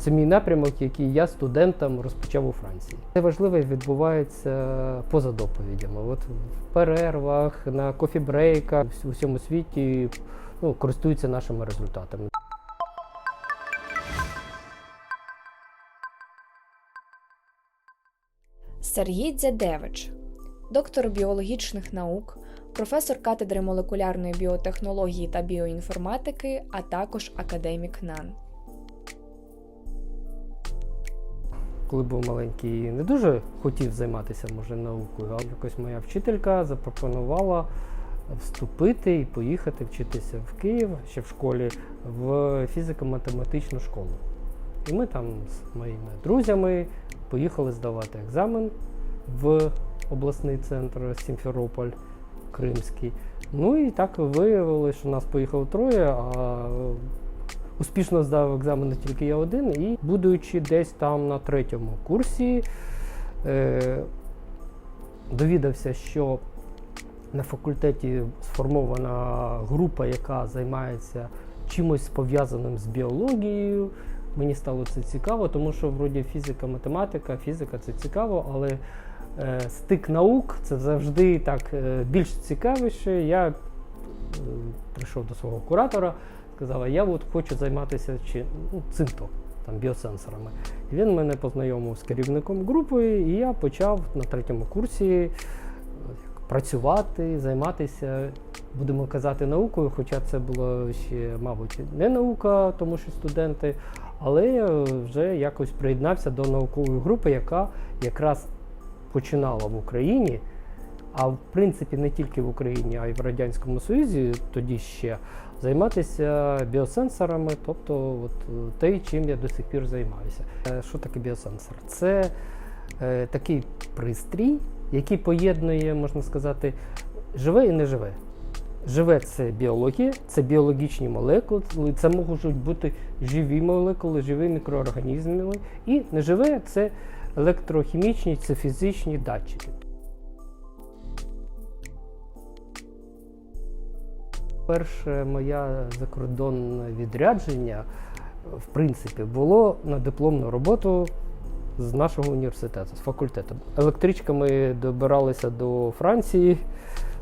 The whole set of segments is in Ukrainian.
Це мій напрямок, який я студентам розпочав у Франції. Це важливе відбувається поза доповідями. От в перервах, на кофі-брейках, у всьому світі ну, користуються нашими результатами. Сергій Дзядевич, доктор біологічних наук, професор катедри молекулярної біотехнології та біоінформатики, а також академік НАН. Коли був маленький, не дуже хотів займатися може наукою, але якось моя вчителька запропонувала вступити і поїхати вчитися в Київ ще в школі в фізико-математичну школу. І ми там з моїми друзями поїхали здавати екзамен в обласний центр Сімферополь Кримський. Ну і так виявилося, що нас поїхало троє, а успішно здав екзамени тільки я один. І будучи десь там на третьому курсі, е, довідався, що на факультеті сформована група, яка займається чимось пов'язаним з біологією. Мені стало це цікаво, тому що вроді фізика, математика, фізика це цікаво, але е, стик наук це завжди так е, більш цікавіше. Я е, прийшов до свого куратора, сказав, «А я от хочу займатися чи, ну, цим-то, там, біосенсорами. І він мене познайомив з керівником групи, і я почав на третьому курсі е, працювати, займатися, будемо казати, наукою, хоча це було ще, мабуть, не наука, тому що студенти, але я вже якось приєднався до наукової групи, яка якраз починала в Україні. А в принципі не тільки в Україні, а й в Радянському Союзі тоді ще займатися біосенсорами, тобто от, те, чим я до сих пір займаюся. Е, Що таке біосенсор? Це е, такий пристрій, який поєднує, можна сказати, живе і неживе. Живе це біологія, це біологічні молекули, це можуть бути живі молекули, живі мікроорганізми. І неживе це електрохімічні, це фізичні датчики. Перше моє закордонне відрядження, в принципі, було на дипломну роботу з нашого університету, з факультету. Електричками добиралися до Франції,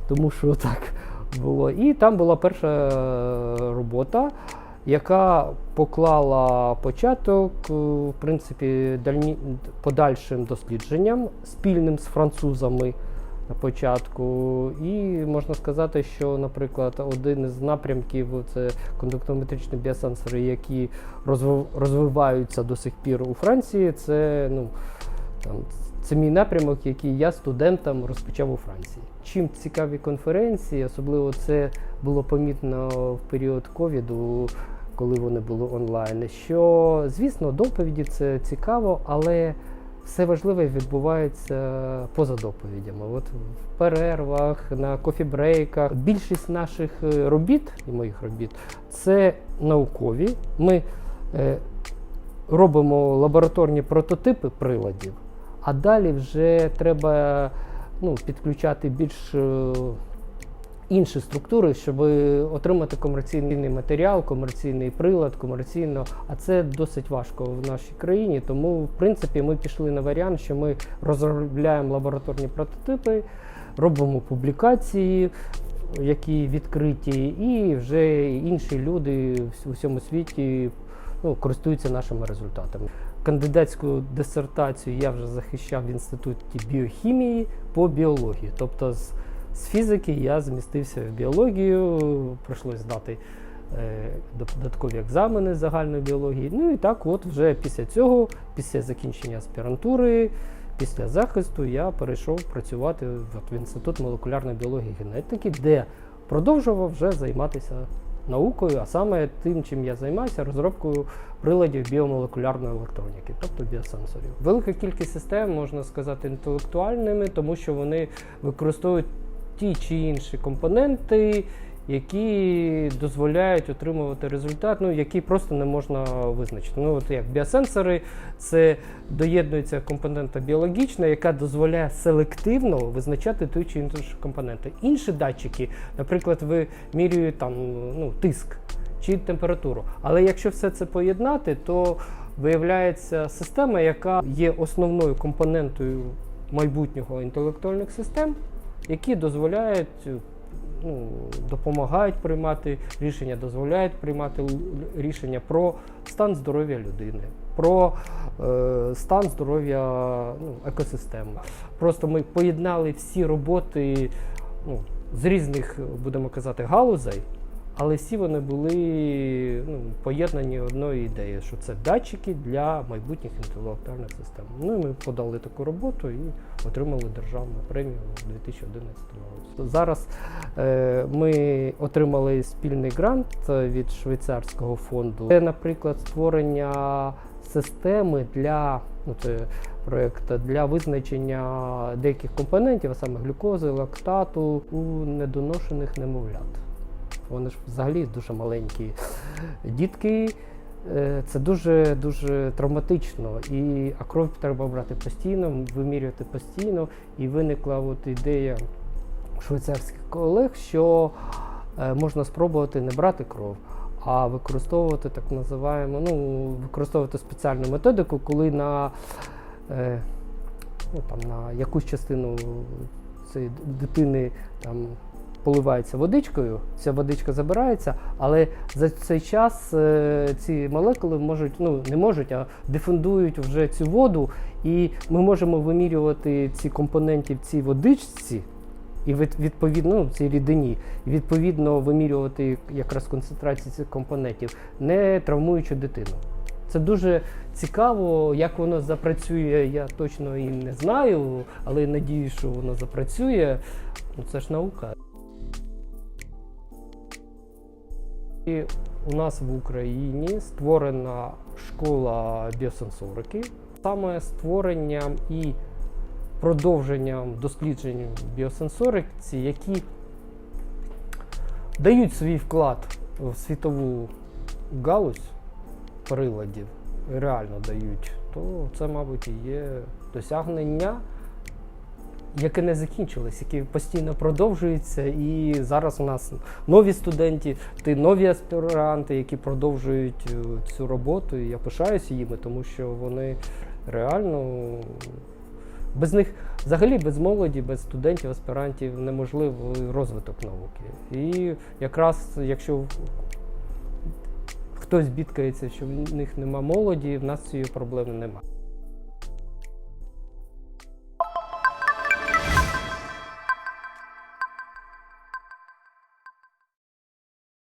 тому що так було. І там була перша робота, яка поклала початок, е, в принципі, дальні, подальшим дослідженням спільним з французами на початку. І можна сказати, що, наприклад, один із напрямків це кондуктометричні біосенсори, які розви- розвиваються до сих пір у Франції. Це ну там це мій напрямок, який я студентам розпочав у Франції. Чим цікаві конференції, особливо це було помітно в період ковіду, коли вони були онлайн. Що, звісно, доповіді це цікаво, але все важливе відбувається поза доповідями. От в перервах, на кофі-брейках. Більшість наших е, робіт і моїх робіт це наукові. Ми е, робимо лабораторні прототипи приладів, а далі вже треба ну, підключати більш е, інші структури, щоб отримати комерційний матеріал, комерційний прилад, комерційно. А це досить важко в нашій країні. Тому, в принципі, ми пішли на варіант, що ми розробляємо лабораторні прототипи, робимо публікації. Які відкриті, і вже інші люди у всьому світі ну, користуються нашими результатами. Кандидатську дисертацію я вже захищав в інституті біохімії по біології. Тобто з, з фізики я змістився в біологію, прийшлось здати е, додаткові екзамени з загальної біології. Ну і так, от вже після цього, після закінчення аспірантури, після захисту, я перейшов працювати в інститут молекулярної біології і генетики, де продовжував вже займатися наукою, а саме тим, чим я займаюся, розробкою приладів біомолекулярної електроніки, тобто біосенсорів. Велика кількість систем можна сказати інтелектуальними, тому що вони використовують ті чи інші компоненти, які дозволяють отримувати результат, ну які просто не можна визначити. Ну от як біосенсори, це доєднується компонента біологічна, яка дозволяє селективно визначати той чи інші компоненти. Інші датчики, наприклад, ви міряєте там ну, тиск чи температуру. Але якщо все це поєднати, то виявляється система, яка є основною компонентою майбутнього інтелектуальних систем, які дозволяють ну, допомагають приймати рішення, дозволяють приймати рішення про стан здоров'я людини, про е, стан здоров'я ну, екосистеми. Просто ми поєднали всі роботи ну, з різних, будемо казати, галузей, але всі вони були ну, поєднані одною ідеєю, що це датчики для майбутніх інтелектуальних систем. Ну і ми подали таку роботу і отримали державну премію у 2011 році. Зараз е, ми отримали спільний грант е, від швейцарського фонду. Це, наприклад, створення системи для ну, це проект для визначення деяких компонентів, а саме глюкози, лактату у недоношених немовлят. Вони ж взагалі дуже маленькі дітки. Е, Це дуже дуже травматично, і а кров треба брати постійно, вимірювати постійно. І виникла от ідея швейцарських колег, що е, можна спробувати не брати кров, а використовувати так називаємо, ну використовувати спеціальну методику, коли на, е, ну, там, на якусь частину цієї дитини там поливається водичкою, ця водичка забирається, але за цей час е, ці молекули можуть, ну не можуть, а дифундують вже цю воду, і ми можемо вимірювати ці компоненти в цій водичці. І відповідно ну, цій рідині, і відповідно вимірювати якраз концентрацію цих компонентів, не травмуючи дитину. Це дуже цікаво, як воно запрацює, я точно і не знаю, але надію, що воно запрацює. Ну, це ж наука. І у нас в Україні створена школа біосенсорики. Саме створенням і продовженням досліджень біосенсориці, які дають свій вклад в світову галузь приладів, реально дають, то це, мабуть, і є досягнення, яке не закінчилось, яке постійно продовжується. І зараз у нас нові студенти, ти нові аспіранти, які продовжують е, цю роботу. І я пишаюся їми, тому що вони реально без них, взагалі, без молоді, без студентів, аспірантів неможливий розвиток науки. І якраз якщо хтось бідкається, що в них нема молоді, в нас цієї проблеми немає.